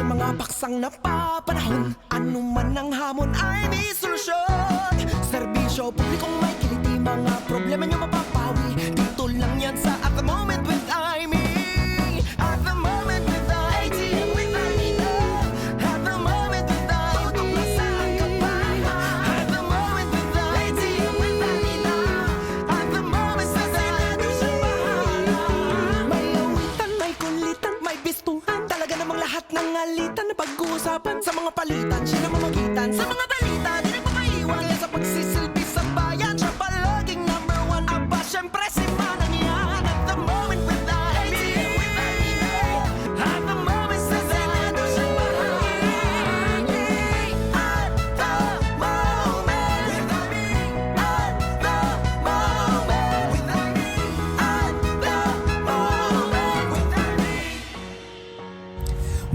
Sa mga paksang napapanahon Ano man ang hamon ay may solusyon. Serbisyo, publikong may kiliti Mga problema nyo mapapawi Talaga namang lahat ng alitan na pag-uusapan Sa mga palitan, siya na mamagitan Sa mga balita,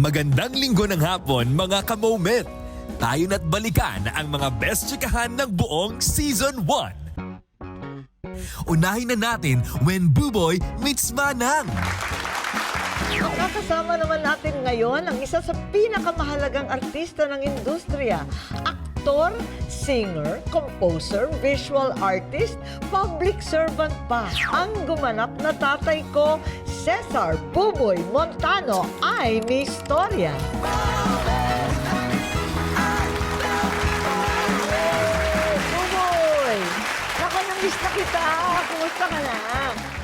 Magandang linggo ng hapon mga kamoment. Tayo na't balikan ang mga best chikahan ng buong Season 1. Unahin na natin when Buboy meets Manang. Nakakasama naman natin ngayon ang isa sa pinakamahalagang artista ng industriya. Aktor, singer, composer, visual artist, public servant pa. Ang gumanap na tatay ko, Cesar Buboy Montano ay may istorya. Buboy! Naka, namiss na kita. Kumusta ka na?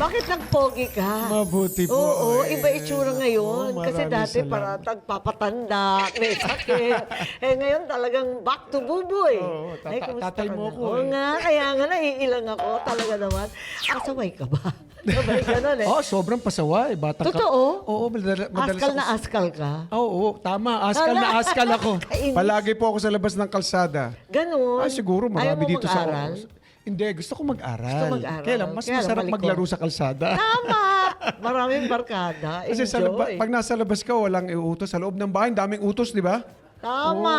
Bakit nagpogi ka? Mabuti po. Oo, Eh, iba itsura ngayon. oo, Kasi dati salamat. para tagpapatanda, may sakit. eh ngayon talagang back to buboy. Oo, tata- Ay, kumusta tatay ka mo na? ako Oo eh. nga, kaya nga naiilang ako. Talaga naman. Asaway ka ba? Sabay ka nun eh. Oh, sobrang pasaway. Bata ka. Totoo? Oo, madala, madalas askal na ako- askal ka. Oo, oo, tama. Askal Ala. na askal ako. Kainis. Palagi po ako sa labas ng kalsada. Ganun. Ah, siguro Ayaw mo marami dito sa... mag-aral? Hindi, gusto ko mag-aral. Gusto mag-aral. Kaya lang, mas Kaya masarap malikot. maglaro sa kalsada. Tama! Maraming barkada. Kasi sa laba- Enjoy. pag nasa labas ka, walang iutos. Sa loob ng bahay, daming utos, di ba? Tama.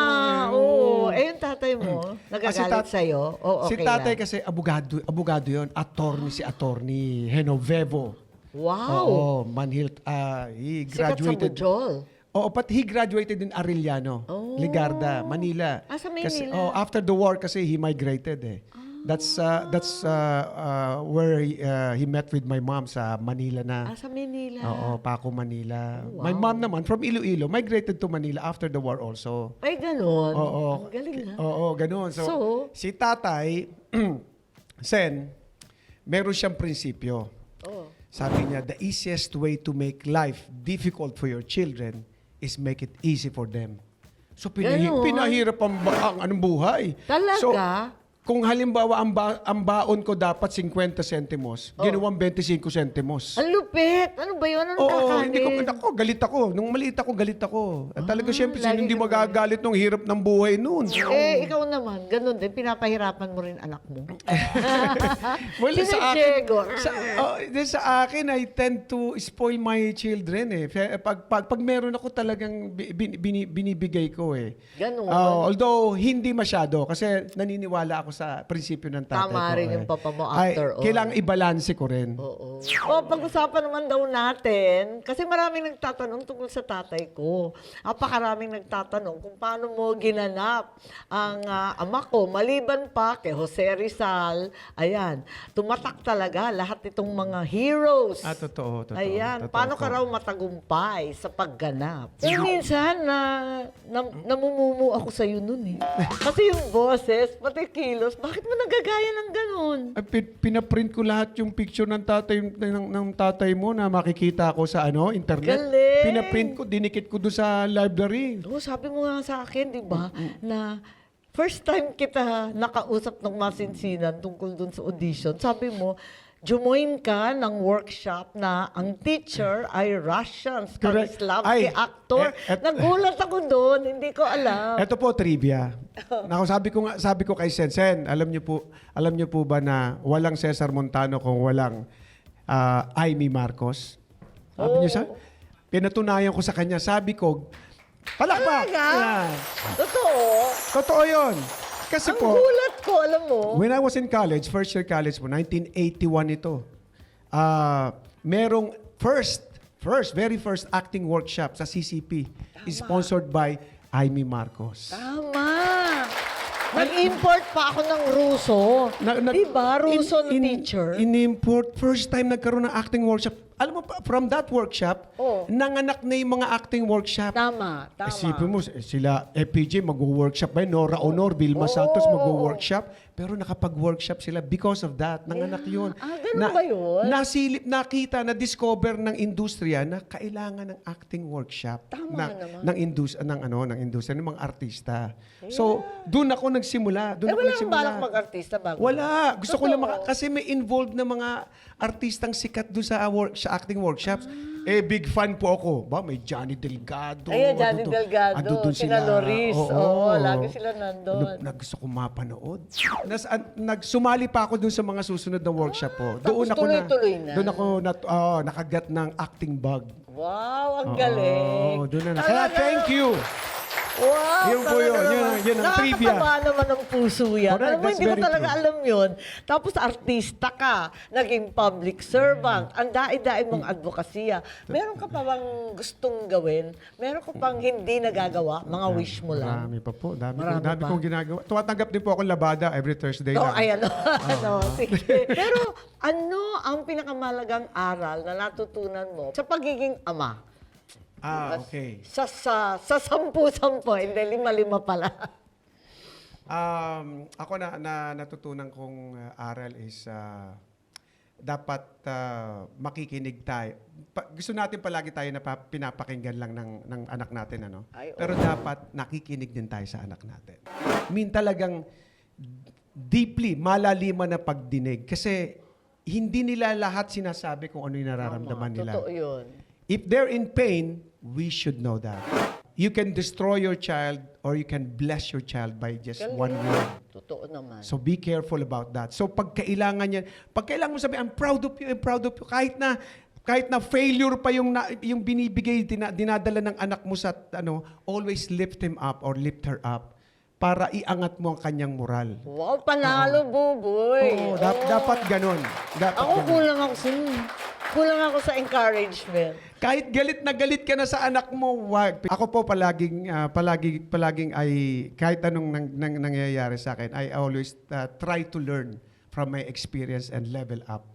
Oo. Oo. Eh, yung tatay mo, Ah, nagagalit tat- sa'yo. O, okay si tatay lang. kasi abogado, abogado yon attorney si attorney Henovevo. Wow. Oo, Manhil, ah, he Sikat sa graduated. Bujol. Oo, but he graduated in Arellano, Oh. Ligarda, Manila. Ah, sa Kasi, Manila. oh, after the war kasi he migrated eh. That's uh, that's uh, uh, where he, uh, he met with my mom sa Manila na. Ah, sa Manila. Oo, Paco, Manila. Oh, My wow. mom naman from Iloilo, migrated to Manila after the war also. Ay, ganun. Oo. Ang galing ha. Oo, ganun. So, So? si tatay, Sen, meron siyang prinsipyo. Oh. Sabi niya, the easiest way to make life difficult for your children is make it easy for them. So, pinahi- pinahirap ang, ba- ang anong buhay. Talaga? So, kung halimbawa ang, ba- ang baon ko dapat 50 centimos, Oh. ginawang 25 centimos. Ang lupit. Ano ba yun? Anong Oo, hindi ko, ako, galit ako. Nung maliit ako, galit ako. At talaga, sino Ah, lagi hindi ka magagalit nung hirap ng buhay noon? Eh, ikaw naman, ganun din. Pinapahirapan mo rin anak mo. Well, sa akin, Sinijego. sa, oh, di, sa akin, I tend to spoil my children eh. Fe- Pag, pag, pag meron ako talagang bi- bin- bini- binibigay ko eh. Ganun. Ah, although, hindi masyado kasi naniniwala ako sa prinsipyo ng tatay Tama ko. rin eh. yung papa mo Ay, after all. Kailangang i-balance ko rin. Oo. O, pag-usapan naman daw natin, kasi maraming nagtatanong tungkol sa tatay ko. Apakaraming nagtatanong kung paano mo ginanap ang ah, ama ko. Maliban pa kay Jose Rizal, ayan, tumatak talaga lahat itong mga heroes. Ah, totoo, totoo. Ayan, totoo paano po. ka raw matagumpay sa pagganap? Eh, minsan, na, na, namumumu ako sa'yo nun eh. Kasi yung boses, pati kilos, bakit mo nagagaya ng ganun? Ay, pi- pinaprint ko lahat yung picture ng tatay ng, ng tatay mo na makikita ko sa ano internet. Galing! Pinaprint ko, dinikit ko doon sa library. Oo, sabi mo nga sa akin, di ba, na first time kita nakausap ng masinsinan tungkol dun sa audition, sabi mo, Jumoin ka ng workshop na ang teacher ay Russian. Stanislavski actor. eh, et- Nagulat ako doon, hindi ko alam. Ito po trivia. Nako sabi ko nga sabi ko kay Sen, Sen, alam niyo po alam niyo po ba na walang Cesar Montano kung walang ah, Amy Marcos? Sabi niyo sa Pinatunayan ko sa kanya, sabi ko, palakpak. Talaga? Yan. Totoo. Totoo 'yon. Kasi Ang po, gulat ko, alam mo. When I was in college, first year college po, 1981 ito, ah merong first first, very first acting workshop sa CCP is sponsored by Amy Marcos. Tama. Nag-import pa ako ng Ruso. Na- na- diba? Ruso na in- in- teacher. In-import. First time nagkaroon ng acting workshop. Alam mo, from that workshop, Oh. nanganak na yung mga acting workshop. tama, tama. Isipin mo, sila, FPJ, mag-workshop ba yun? Nora Honor, Vilma Oo. Santos, mag-workshop. Pero nakapag-workshop sila because of that. Nanganak yun. Ah, ganun ba yun? Nasilip, nakita, na-discover ng industriya na kailangan ng acting workshop. Tama na, naman. ng indus ng ano ng industriya ng mga artista. So, doon ako nagsimula. Doon Eh, ako wala kang nagsimula. balak mag-artista bago? Wala. Gusto ko lang maka- kasi may involved na mga artistang sikat doon sa work sa acting workshops. Eh big fan po ako. Ba may Johnny Delgado. Ayun, Johnny Ando doon- Delgado, ando doon sila Loris. Oo, lagi sila nandun. Ano, na gusto ko mapanood. Nas, an, nagsumali pa ako doon sa mga susunod na workshop po. doon tapos ako na, tuloy-tuloy na. Doon ako na, oh, nakagat ng acting bug. Wow, ang galing. Oo, doon na. Kaya thank you. Wow, Yun po yun, yun, yun ang trivia. Nakakataba naman ng puso yan. Correct, alam mo, that's hindi ko very talaga true. alam yun. Tapos artista ka, naging public servant, ang daig-daig mong advokasya. Meron ka pa bang gustong gawin? Meron ka pang hindi nagagawa? Mga wish mo lang? Marami pa po. Dami, Marami ko, dami pa. kong ginagawa. Tumatanggap din po ako labada every Thursday. Oh, lang. ay Ah. ano, sige. Pero ano ang pinakamalagang aral na natutunan mo sa pagiging ama? Ah, okay. Sa, sa, sa sampu-sampu, hindi lima-lima pala. Um, ako na, na natutunan kong uh, aral is uh, dapat uh, makikinig tayo. Pa- gusto natin palagi tayo na pa- pinapakinggan lang ng, ng anak natin. Ano? Ay. Pero dapat nakikinig din tayo sa anak natin. I mean talagang deeply, malaliman na pagdinig. Kasi hindi nila lahat sinasabi kung ano yung nararamdaman Tama, nila. Totoo yun. If they're in pain, we should know that. You can destroy your child or you can bless your child by just Galing. one word. Totoo naman. So be careful about that. So pag kailangan yan, pag kailangan mo sabi, I'm proud of you, I'm proud of you, kahit na kahit na failure pa yung na, yung binibigay dina, dinadala ng anak mo sa ano, always lift him up or lift her up para iangat mo ang kanyang moral. Wow, panalo, buboy. Oo, dap- dapat ganun. Dapat Ako ganun. kulang ako sa kulang ako sa encouragement. Kahit galit na galit ka na sa anak mo, wag. Ako po palaging ah, palagi palaging ay kahit anong nang, nang, nangyayari sa akin, I always ah, try to learn from my experience and level up.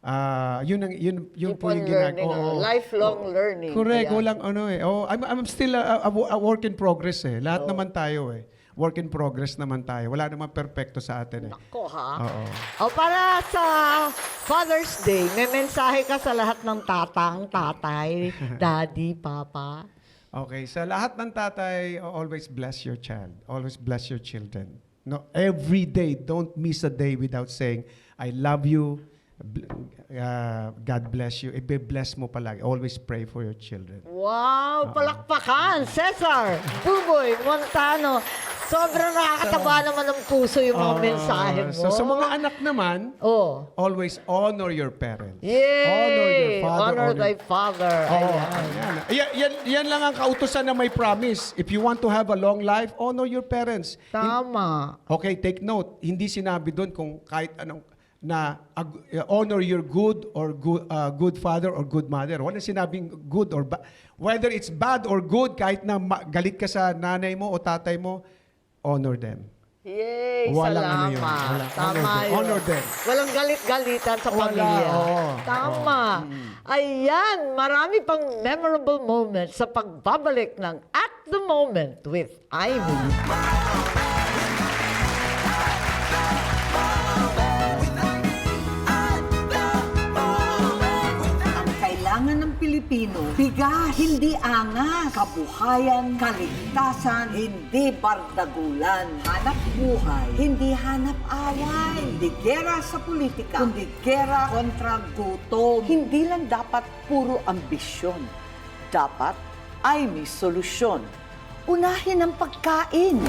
Ah, yun ang yun yun Keep po yung ginagawa. ano, lifelong learning. Correct, Ayan. walang ano eh. Oh, I'm, I'm still a, a- a work in progress eh. Lahat naman tayo eh. Work in progress naman tayo. Wala naman perfecto sa atin eh. Nako ha. Oo. O para sa Father's Day, may mensahe ka sa lahat ng tatang, tatay, daddy, papa. Okay, sa lahat ng tatay, always bless your child. Always bless your children. No, every day, don't miss a day without saying, I love you, uh, God bless you. Ibe-bless mo palagi. Always pray for your children. Wow, palakpakan! Cesar, Buboy, Montano. Sobrang nakakataba naman ng puso yung mga Ah, mensahe mo. So sa mga anak naman, Oh. always honor your parents. Yay! Honor your father. Honor thy father. Oh, Ayan. ayan. Yan, yan, yan lang ang kautusan na may promise. If you want to have a long life, honor your parents. Tama. Okay, take note. Hindi sinabi doon kung kahit anong na ag- uh, honor your good or good, uh, good father or good mother. Wala sinabing good or bad. Whether it's bad or good, kahit na ma- galit ka sa nanay mo o tatay mo, honor them. Yay, Walang ano salamat. yun. Walang- Tama honor them. yun. Honor them. Walang galit-galitan sa Wala, pamilya. oo. Tama. Ayan, marami pang memorable moments sa pagbabalik ng At The Moment with Ivy. Hindi angas, kabuhayan, kaligtasan, hindi bardagulan, hanap buhay, hindi hanap away, hindi gera sa politika, kundi gera kontra gutom. Hindi lang dapat puro ambisyon. Dapat ay may solusyon. Unahin ang pagkain.